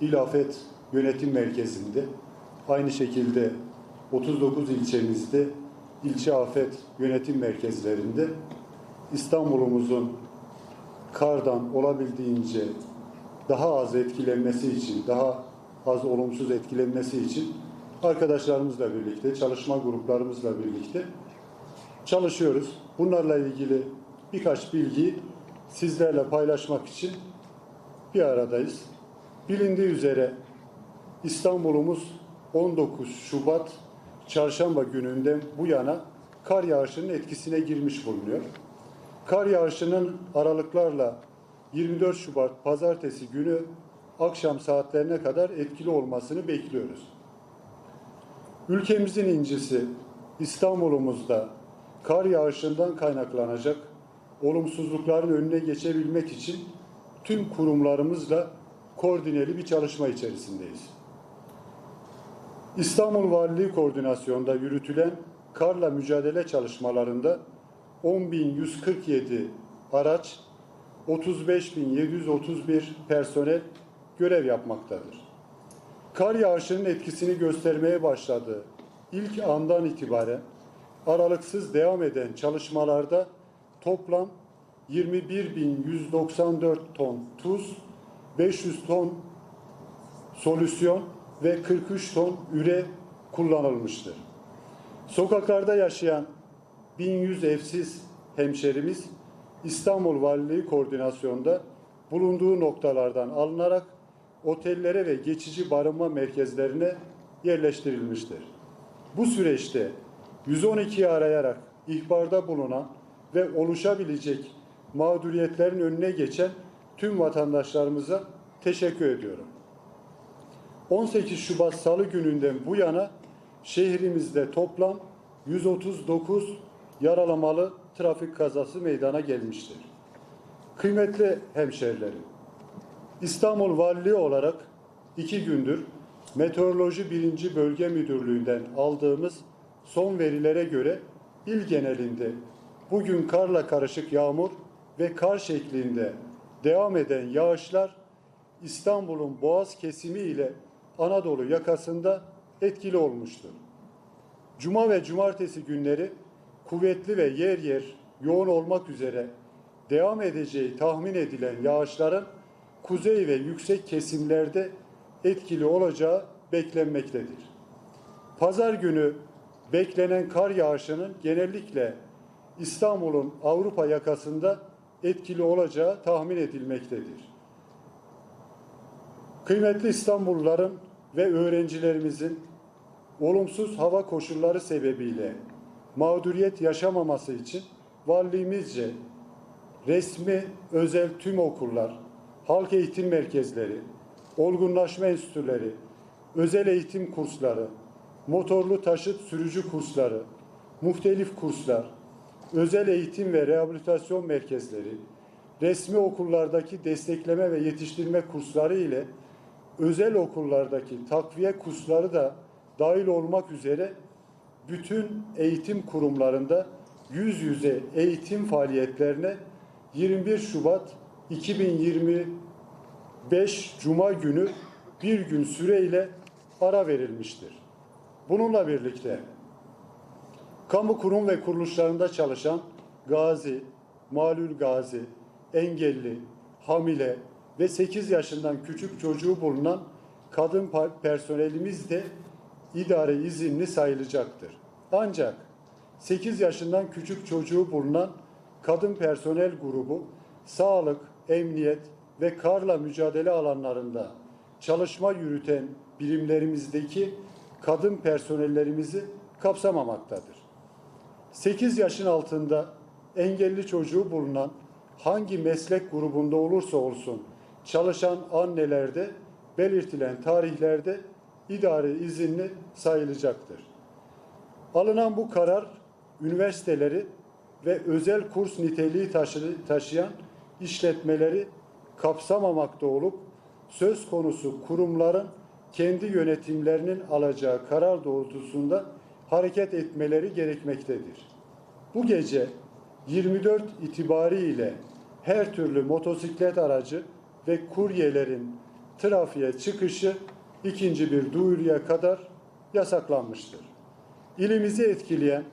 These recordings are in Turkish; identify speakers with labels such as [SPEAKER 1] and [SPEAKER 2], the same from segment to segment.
[SPEAKER 1] İl Afet Yönetim Merkezi'nde, aynı şekilde 39 ilçemizde ilçe afet yönetim merkezlerinde İstanbul'umuzun kardan olabildiğince daha az etkilenmesi için, daha az olumsuz etkilenmesi için arkadaşlarımızla birlikte, çalışma gruplarımızla birlikte çalışıyoruz. Bunlarla ilgili birkaç bilgi sizlerle paylaşmak için bir aradayız. Bilindiği üzere İstanbul'umuz 19 Şubat çarşamba gününden bu yana kar yağışının etkisine girmiş bulunuyor. Kar yağışının aralıklarla 24 Şubat pazartesi günü akşam saatlerine kadar etkili olmasını bekliyoruz. Ülkemizin incisi İstanbul'umuzda kar yağışından kaynaklanacak olumsuzlukların önüne geçebilmek için tüm kurumlarımızla koordineli bir çalışma içerisindeyiz. İstanbul Valiliği koordinasyonda yürütülen karla mücadele çalışmalarında 10.147 araç, 35.731 personel görev yapmaktadır. Kar yağışının etkisini göstermeye başladığı ilk andan itibaren aralıksız devam eden çalışmalarda toplam 21.194 ton tuz, 500 ton solüsyon ve 43 ton üre kullanılmıştır. Sokaklarda yaşayan 1100 evsiz hemşerimiz İstanbul Valiliği koordinasyonda bulunduğu noktalardan alınarak otellere ve geçici barınma merkezlerine yerleştirilmiştir. Bu süreçte 112'yi arayarak ihbarda bulunan ve oluşabilecek mağduriyetlerin önüne geçen tüm vatandaşlarımıza teşekkür ediyorum. 18 Şubat Salı gününden bu yana şehrimizde toplam 139 yaralamalı trafik kazası meydana gelmiştir. Kıymetli hemşerilerim, İstanbul Valiliği olarak iki gündür Meteoroloji 1. Bölge Müdürlüğü'nden aldığımız son verilere göre il genelinde bugün karla karışık yağmur ve kar şeklinde devam eden yağışlar İstanbul'un Boğaz kesimi ile Anadolu yakasında etkili olmuştur. Cuma ve cumartesi günleri kuvvetli ve yer yer yoğun olmak üzere devam edeceği tahmin edilen yağışların kuzey ve yüksek kesimlerde etkili olacağı beklenmektedir. Pazar günü beklenen kar yağışının genellikle İstanbul'un Avrupa yakasında etkili olacağı tahmin edilmektedir. Kıymetli İstanbulluların ve öğrencilerimizin olumsuz hava koşulları sebebiyle mağduriyet yaşamaması için valiliğimizce resmi özel tüm okullar, halk eğitim merkezleri, olgunlaşma enstitüleri, özel eğitim kursları, motorlu taşıt sürücü kursları, muhtelif kurslar, özel eğitim ve rehabilitasyon merkezleri, resmi okullardaki destekleme ve yetiştirme kursları ile özel okullardaki takviye kursları da dahil olmak üzere bütün eğitim kurumlarında yüz yüze eğitim faaliyetlerine 21 Şubat 2025 Cuma günü bir gün süreyle ara verilmiştir. Bununla birlikte kamu kurum ve kuruluşlarında çalışan gazi, malul gazi, engelli, hamile ve 8 yaşından küçük çocuğu bulunan kadın personelimiz de idare izinli sayılacaktır. Ancak 8 yaşından küçük çocuğu bulunan kadın personel grubu sağlık, emniyet ve karla mücadele alanlarında çalışma yürüten birimlerimizdeki kadın personellerimizi kapsamamaktadır. 8 yaşın altında engelli çocuğu bulunan hangi meslek grubunda olursa olsun çalışan annelerde belirtilen tarihlerde idari izinli sayılacaktır. Alınan bu karar üniversiteleri ve özel kurs niteliği taşıyan işletmeleri kapsamamakta olup söz konusu kurumların kendi yönetimlerinin alacağı karar doğrultusunda hareket etmeleri gerekmektedir. Bu gece 24 itibariyle her türlü motosiklet aracı ve kuryelerin trafiğe çıkışı ikinci bir duyuruya kadar yasaklanmıştır. İlimizi etkileyen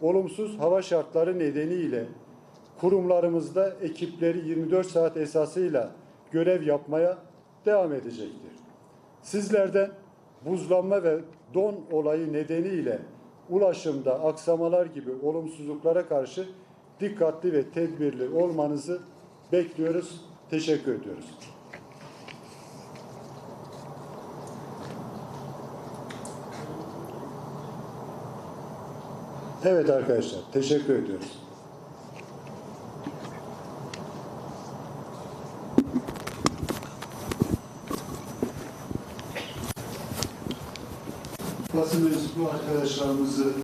[SPEAKER 1] olumsuz hava şartları nedeniyle kurumlarımızda ekipleri 24 saat esasıyla görev yapmaya devam edecektir. Sizlerden buzlanma ve don olayı nedeniyle ulaşımda aksamalar gibi olumsuzluklara karşı dikkatli ve tedbirli olmanızı bekliyoruz. Teşekkür ediyoruz. Evet arkadaşlar, teşekkür ediyoruz. Basın mensubu arkadaşlarımızı